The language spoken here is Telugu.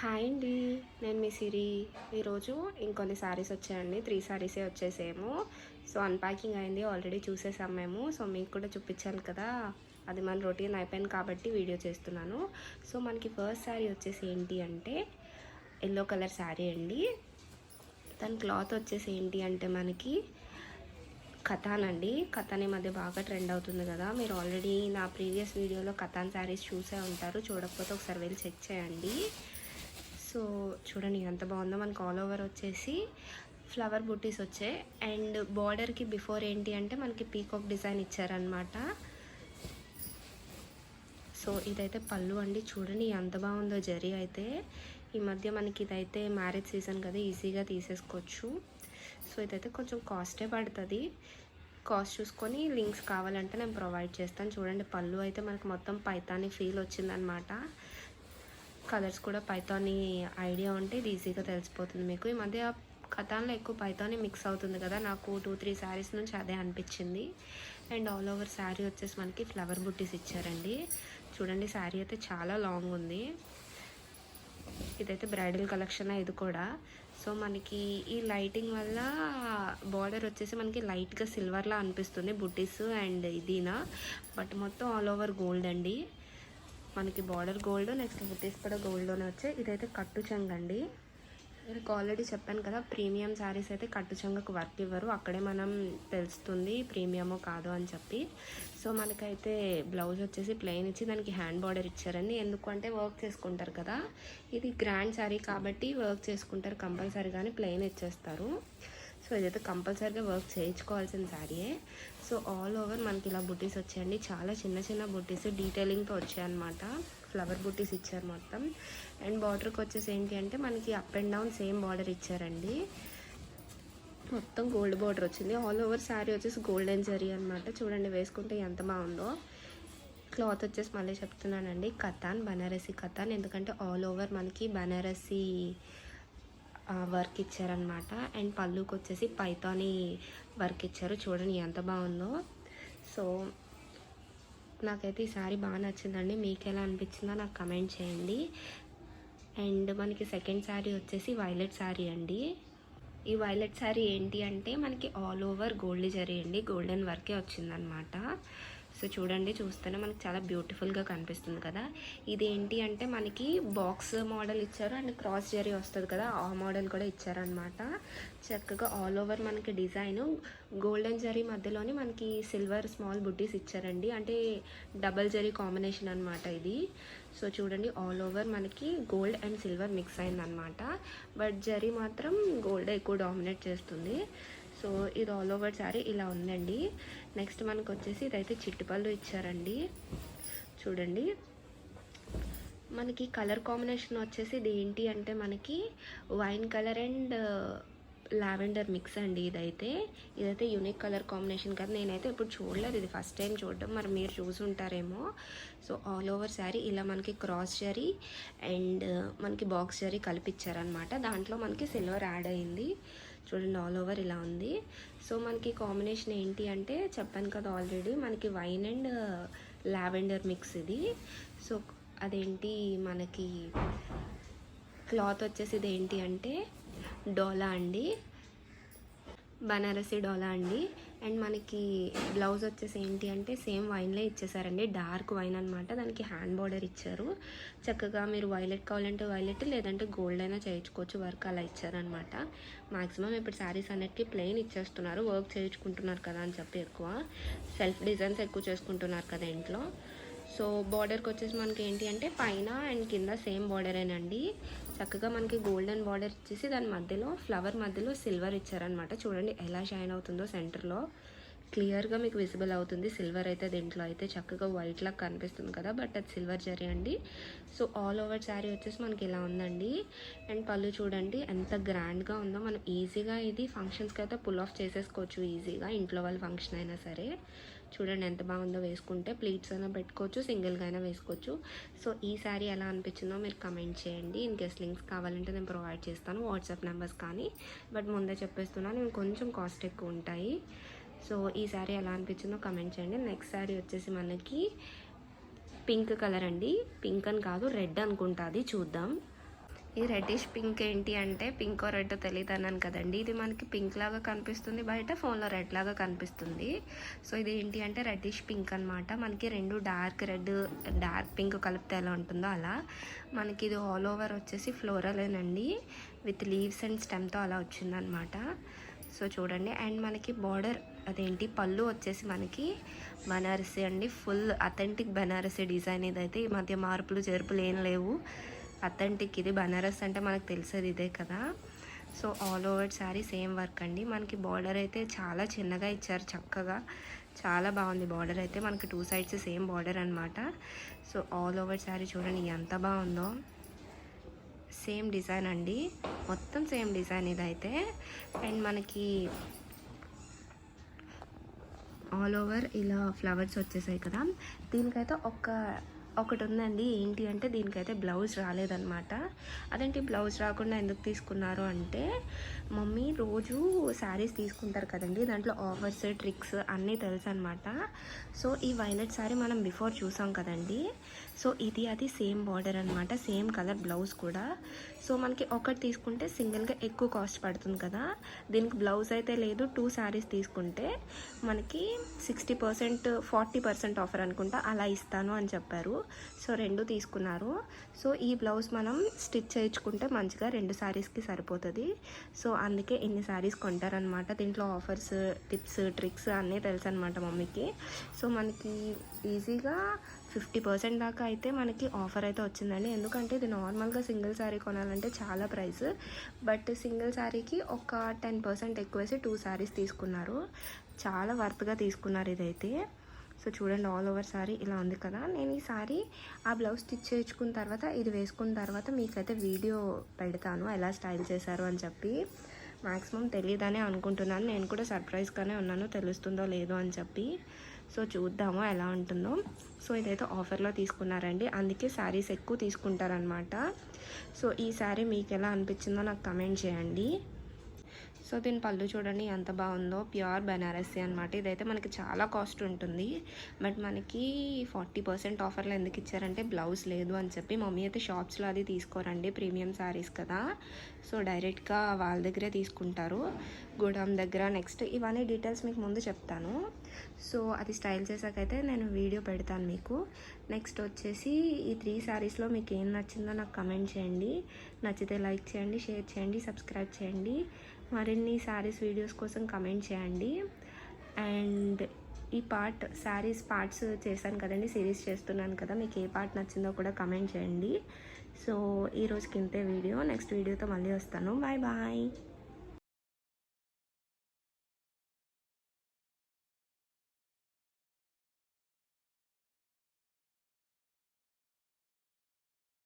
హాయ్ అండి. నేను మీ సిరి. ఈరోజు ఇంకొన్ని శారీస్ వచ్చాయండి. త్రీ శారీసే వచ్చేసేమో. సో అన్ప్యాకింగ్ అయింది. ఆల్రెడీ చూసేసాం మేము. సో మీకు కూడా చూపించాను కదా. అది మన రొటీన్ అయిపోయింది కాబట్టి వీడియో చేస్తున్నాను. సో మనకి ఫస్ట్ శారీ వచ్చేసి ఏంటి అంటే ఎల్లో కలర్ శారీ అండి. దాని క్లాత్ వచ్చేసి ఏంటి అంటే మనకి కథాన్ అండి. కథాన్ ఈ మధ్య బాగా ట్రెండ్ అవుతుంది కదా. మీరు ఆల్రెడీ నా ప్రీవియస్ వీడియోలో కథాన్ శారీస్ చూసే ఉంటారు. చూడకపోతే ఒకసారి వెళ్ళి చెక్ చేయండి. సో చూడండి ఎంత బాగుందో. మనకు ఆల్ ఓవర్ వచ్చేసి ఫ్లవర్ బుటీస్ వచ్చాయి. అండ్ బార్డర్కి బిఫోర్ ఏంటి అంటే మనకి పీకాక్ డిజైన్ ఇచ్చారనమాట సో ఇదైతే పళ్ళు అండి. చూడండి ఎంత బాగుందో జరీ అయితే. ఈ మధ్య మనకి ఇదైతే మ్యారేజ్ సీజన్ కదా ఈజీగా తీసేసుకోవచ్చు. సో ఇదైతే కొంచెం కాస్టే పడుతుంది. కాస్ట్ చూసుకొని లింక్స్ కావాలంటే నేను ప్రొవైడ్ చేస్తాను. చూడండి పళ్ళు అయితే మనకి మొత్తం పైతాని ఫీల్ వచ్చిందనమాట కలర్స్ కూడా పైతాని ఐడియా ఉంటే ఇది ఈజీగా తెలిసిపోతుంది మీకు. ఈ మధ్య కథాన్లో ఎక్కువ పైతాని మిక్స్ అవుతుంది కదా. నాకు టూ త్రీ శారీస్ నుంచి అదే అనిపించింది. అండ్ ఆల్ ఓవర్ శారీ వచ్చేసి మనకి ఫ్లవర్ బుట్టీస్ ఇచ్చారండి. చూడండి శారీ అయితే చాలా లాంగ్ ఉంది. ఇదైతే బ్రైడల్ కలెక్షన్ ఇది కూడా. సో మనకి ఈ లైటింగ్ వల్ల బార్డర్ వచ్చేసి మనకి లైట్గా సిల్వర్లా అనిపిస్తుంది బుట్టీస్ అండ్ ఇదినా. బట్ మొత్తం ఆల్ ఓవర్ గోల్డ్ అండి. మనకి బార్డర్ గోల్డ్ నెక్స్ట్ బుటీస్ కూడా గోల్డ్లోనే వచ్చాయి. ఇదైతే కట్టు చెంగండి అండి. మీకు ఆల్రెడీ చెప్పాను కదా ప్రీమియం శారీస్ అయితే కట్టు చెంగకు వర్క్ ఇవ్వరు. అక్కడే మనం తెలుస్తుంది ప్రీమియమో కాదో అని చెప్పి. సో మనకైతే బ్లౌజ్ వచ్చేసి ప్లెయిన్ ఇచ్చి దానికి హ్యాండ్ బార్డర్ ఇచ్చారండి. ఎందుకు అంటే వర్క్ చేసుకుంటారు కదా. ఇది గ్రాండ్ శారీ కాబట్టి వర్క్ చేసుకుంటారు కంపల్సరీ కానీ ప్లెయిన్ ఇచ్చేస్తారు. సో ఇదైతే కంపల్సరీగా వర్క్ చేయించుకోవాల్సిన శారీయే సో ఆల్ ఓవర్ మనకి ఇలా బుట్టీస్ వచ్చాయండి. చాలా చిన్న చిన్న బుట్టీస్ డీటెయిలింగ్తో వచ్చాయన్నమాట. ఫ్లవర్ బుట్టీస్ ఇచ్చారు మొత్తం. అండ్ బార్డర్కి వచ్చేసి ఏంటి అంటే మనకి up and down same border ఇచ్చారండి. మొత్తం గోల్డ్ బార్డర్ వచ్చింది. ఆల్ ఓవర్ శారీ వచ్చేసి గోల్డెన్ జరీ అనమాట చూడండి వేసుకుంటే ఎంత బాగుందో. క్లాత్ వచ్చేసి మళ్ళీ చెప్తున్నానండి. కథాన్ బనారసీ కథాన్ ఎందుకంటే ఆల్ ఓవర్ మనకి బనారసీ వర్క్ ఇచ్చారనమాట అండ్ పళ్ళుకి వచ్చేసి పైతాని వర్క్ ఇచ్చారు. చూడండి ఎంత బాగుందో. సో నాకైతే ఈ సారీ బాగా నచ్చిందండి. మీకు ఎలా అనిపించిందో నాకు కమెంట్ చేయండి. అండ్ మనకి సెకండ్ శారీ వచ్చేసి వైలెట్ శారీ అండి. ఈ వైలెట్ శారీ ఏంటి అంటే మనకి ఆల్ ఓవర్ గోల్డ్ జరీ అండి గోల్డెన్ వర్కే వచ్చిందనమాట సో చూడండి చూస్తేనే మనకి చాలా బ్యూటిఫుల్గా కనిపిస్తుంది కదా. ఇది ఏంటి అంటే మనకి బాక్స్ మోడల్ ఇచ్చారు. అండ్ క్రాస్ జరీ వస్తుంది కదా ఆ మోడల్ కూడా ఇచ్చారనమాట చక్కగా ఆల్ ఓవర్ మనకి డిజైన్. గోల్డెన్ జరీ మధ్యలోనే మనకి సిల్వర్ స్మాల్ బుట్టీస్ ఇచ్చారండి. అంటే డబల్ జరీ కాంబినేషన్ అనమాట ఇది. సో చూడండి ఆల్ ఓవర్ మనకి గోల్డ్ అండ్ సిల్వర్ మిక్స్ అయిందనమాట బట్ జరీ మాత్రం గోల్డ్ ఎక్కువ డామినేట్ చేస్తుంది. సో ఇది ఆల్ ఓవర్ శారీ ఇలా ఉందండి. నెక్స్ట్ మనకు వచ్చేసి ఇదైతే చిట్టుపళ్ళు ఇచ్చారండి. చూడండి. మనకి కలర్ కాంబినేషన్ వచ్చేసి ఇది ఏంటి అంటే మనకి wine colour and lavender mix అండి ఇదైతే. ఇదైతే యూనిక్ కలర్ కాంబినేషన్ కదా. నేనైతే ఇప్పుడు చూడలేదు. ఇది ఫస్ట్ టైం చూడడం. మరి మీరు చూసుంటారేమో సో ఆల్ ఓవర్ శారీ ఇలా మనకి క్రాస్ జరీ అండ్ మనకి బాక్స్ జరీ కలిపిచ్చారనమాట దాంట్లో మనకి సిల్వర్ యాడ్ అయింది. చూడండి ఆల్ ఓవర్ ఇలా ఉంది. సో మనకి కాంబినేషన్ ఏంటి అంటే చెప్పాను కదా ఆల్రెడీ మనకి వైన్ అండ్ లావెండర్ మిక్స్ ఇది. సో అదేంటి? మనకి క్లాత్ వచ్చేసి ఇది ఏంటి అంటే డోలా అండి. బనారసి డోలా అండి. అండ్ మనకి బ్లౌజ్ వచ్చేసి ఏంటి అంటే సేమ్ వైన్లే ఇచ్చేసారండి. డార్క్ వైన్ అనమాట దానికి హ్యాండ్ బార్డర్ ఇచ్చారు. చక్కగా మీరు వైలెట్ కావాలంటే వైలెట్ లేదంటే గోల్డ్ అయినా చేయించుకోవచ్చు. వర్క్ అలా ఇచ్చారనమాట మాక్సిమం ఇప్పుడు శారీస్ అన్నిటికీ ప్లెయిన్ ఇచ్చేస్తున్నారు. వర్క్ చేయించుకుంటున్నారు కదా అని చెప్పి ఎక్కువ. సెల్ఫ్ డిజైన్స్ ఎక్కువ చేసుకుంటున్నారు కదా ఇంట్లో. సో బార్డర్కి వచ్చేసి మనకి ఏంటి అంటే పైన అండ్ కింద సేమ్ బార్డరేనండి. చక్కగా మనకి గోల్డెన్ బార్డర్ ఇచ్చేసి దాని మధ్యలో ఫ్లవర్ మధ్యలో సిల్వర్ ఇచ్చారనమాట చూడండి ఎలా షైన్ అవుతుందో సెంటర్లో. క్లియర్గా మీకు విజిబుల్ అవుతుంది. సిల్వర్ అయితే దీంట్లో అయితే చక్కగా వైట్ లాగా కనిపిస్తుంది కదా బట్ అది సిల్వర్ జరీ అండి. సో ఆల్ ఓవర్ శారీ వచ్చేసి మనకి ఇలా ఉందండి. అండ్ పళ్ళు చూడండి ఎంత గ్రాండ్గా ఉందో. మనం ఈజీగా ఇది ఫంక్షన్స్కి అయితే పుల్ ఆఫ్ చేసేసుకోవచ్చు ఈజీగా ఇంట్లో వాళ్ళ ఫంక్షన్ అయినా సరే. చూడండి ఎంత బాగుందో వేసుకుంటే ప్లీట్స్ అయినా పెట్టుకోవచ్చు సింగిల్గా అయినా వేసుకోవచ్చు. సో ఈ శారీ ఎలా అనిపించిందో మీరు కమెంట్ చేయండి. ఇన్ కేస్ లింక్స్ కావాలంటే నేను ప్రొవైడ్ చేస్తాను వాట్సాప్ నెంబర్స్ కానీ. బట్ ముందే చెప్పేస్తున్నాను ఇవి కొంచెం కాస్ట్ ఎక్కువ ఉంటాయి. సో ఈ శారీ ఎలా అనిపించిందో కమెంట్ చేయండి. నెక్స్ట్ శారీ వచ్చేసి మనకి పింక్ కలర్ అండి. పింక్ అని కాదు రెడ్ అనుకుంటా అది. చూద్దాం. ఈ రెడ్డిష్ పింక్ ఏంటి అంటే పింక్ రెడ్ తెలియదు అన్నాను కదండి. ఇది మనకి పింక్ లాగా కనిపిస్తుంది. బయట ఫోన్లో రెడ్ లాగా కనిపిస్తుంది. సో ఇది ఏంటి అంటే రెడ్డిష్ పింక్ అనమాట మనకి రెండు డార్క్ రెడ్ డార్క్ పింక్ కలిపితే ఎలా ఉంటుందో అలా. మనకి ఇది ఆల్ ఓవర్ వచ్చేసి ఫ్లోరలేనండి విత్ లీవ్స్ అండ్ స్టెమ్తో అలా వచ్చిందనమాట సో చూడండి. అండ్ మనకి బార్డర్ అదేంటి? పళ్ళు వచ్చేసి మనకి బనారసి అండి. ఫుల్ అథెంటిక్ బనారసి డిజైన్ ఇదైతే ఈ మధ్య మార్పులు చేర్పులు ఏం లేవు. అథెంటిక్ ఇది. బనారస్ అంటే మనకు తెలిసేది ఇదే కదా. So all over sari same work అండి. మనకి బార్డర్ అయితే చాలా చిన్నగా ఇచ్చారు చక్కగా. చాలా బాగుంది. బార్డర్ అయితే మనకి టూ సైడ్స్ సేమ్ బార్డర్ అనమాట సో ఆల్ ఓవర్ శారీ చూడండి ఎంత బాగుందో. సేమ్ డిజైన్ అండి. మొత్తం సేమ్ డిజైన్ ఇదైతే. అండ్ మనకి ఆల్ ఓవర్ ఇలా ఫ్లవర్స్ వచ్చేసాయి కదా. దీనికైతే ఒక ఒకటి ఉందండి ఏంటి అంటే దీనికైతే బ్లౌజ్ రాలేదన్నమాట. అదేంటి బ్లౌజ్ రాకుండా ఎందుకు తీసుకున్నారు అంటే మమ్మీ రోజు శారీస్ తీసుకుంటారు కదండి దాంట్లో ఆఫర్స్ ట్రిక్స్ అన్నీ తెలుసు అనమాట సో ఈ వైలెట్ శారీ మనం బిఫోర్ చూసాం కదండి సో ఇది అది సేమ్ బార్డర్ అనమాట సేమ్ కలర్ బ్లౌజ్ కూడా. సో మనకి ఒకటి తీసుకుంటే సింగిల్గా ఎక్కువ కాస్ట్ పడుతుంది కదా దీనికి బ్లౌజ్ అయితే లేదు టూ శారీస్ తీసుకుంటే మనకి sixty percent forty percent offer అనుకుంటా అలా ఇస్తాను అని చెప్పారు. సో రెండు తీసుకున్నారు. సో ఈ బ్లౌజ్ మనం స్టిచ్ చేయించుకుంటే మంచిగా రెండు శారీస్కి సరిపోతుంది. సో అందుకే ఇన్ని శారీస్ కొంటారనమాట దీంట్లో ఆఫర్స్ టిప్స్ ట్రిక్స్ అన్నీ తెలుసు అనమాట మమ్మీకి. సో మనకి ఈజీగా ఫిఫ్టీ పర్సెంట్ దాకా అయితే మనకి ఆఫర్ అయితే వచ్చిందండి. ఎందుకంటే ఇది నార్మల్గా సింగిల్ శారీ కొనాలంటే చాలా ప్రైస్. బట్ సింగిల్ శారీకి ఒక టెన్ పర్సెంట్ ఎక్కువేసి టూ శారీస్ తీసుకున్నారు. చాలా వర్త్గా తీసుకున్నారు ఇదైతే. సో చూడండి ఆల్ ఓవర్ సారీ ఇలా ఉంది కదా. నేను ఈ శారీ ఆ బ్లౌజ్ స్టిచ్ చేయించుకున్న తర్వాత ఇది వేసుకున్న తర్వాత మీకైతే వీడియో పెడతాను ఎలా స్టైల్ చేశారు అని చెప్పి. మ్యాక్సిమం తెలియదనే అనుకుంటున్నాను. నేను కూడా సర్ప్రైజ్గానే ఉన్నాను తెలుస్తుందో లేదో అని చెప్పి. సో చూద్దాము ఎలా ఉంటుందో. సో ఇదైతే ఆఫర్లో తీసుకున్నారండి. అందుకే శారీస్ ఎక్కువ తీసుకుంటారనమాట సో ఈ శారీ మీకు ఎలా అనిపించిందో నాకు కమెంట్ చేయండి. సో దీని పళ్ళు చూడండి ఎంత బాగుందో. ప్యూర్ బెనారసీ అనమాట ఇదైతే మనకి చాలా కాస్ట్ ఉంటుంది. బట్ మనకి ఫార్టీ పర్సెంట్ ఆఫర్లో ఎందుకు ఇచ్చారంటే బ్లౌజ్ లేదు అని చెప్పి. మమ్మీ అయితే షాప్స్లో అది తీసుకోరండి. ప్రీమియం శారీస్ కదా. సో డైరెక్ట్గా వాళ్ళ దగ్గరే తీసుకుంటారు. గోడామ్ దగ్గర నెక్స్ట్ ఇవన్నీ డీటెయిల్స్ మీకు ముందు చెప్తాను. సో అది స్టైల్ చేసాకైతే నేను వీడియో పెడతాను మీకు. నెక్స్ట్ వచ్చేసి ఈ త్రీ శారీస్లో మీకు ఏం నచ్చిందో నాకు కమెంట్ చేయండి. నచ్చితే లైక్ చేయండి షేర్ చేయండి సబ్స్క్రైబ్ చేయండి. మరిన్ని శారీస్ వీడియోస్ కోసం కమెంట్ చేయండి. అండ్ ఈ పార్ట్ శారీస్ పార్ట్స్ చేశాను కదండి సిరీస్ చేస్తున్నాను కదా మీకు ఏ పార్ట్ నచ్చిందో కూడా కమెంట్ చేయండి. సో ఈరోజుకి ఇంతే వీడియో నెక్స్ట్ వీడియోతో మళ్ళీ వస్తాను. Bye bye